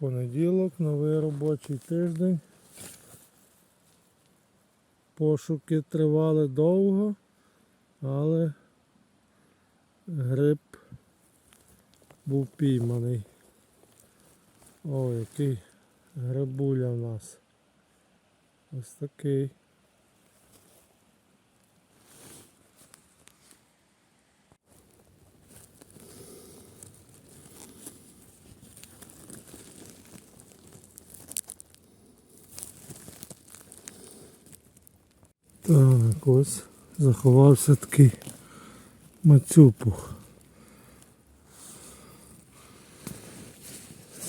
Понеділок, новий робочий тиждень. Пошуки тривали довго, але гриб був пійманий. О, який грибуля в нас. Ось такий. Так, ось заховався такий мацюпух.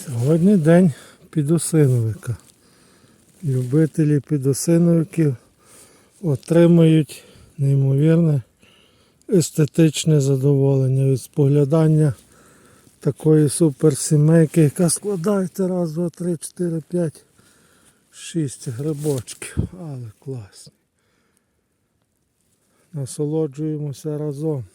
Сьогодні день підосиновика. Любителі підосиновиків отримують неймовірне естетичне задоволення від споглядання такої суперсімейки, яка складається раз, два, три, чотири, п'ять, шість грибочків. Але класно. Насолоджуємося разом.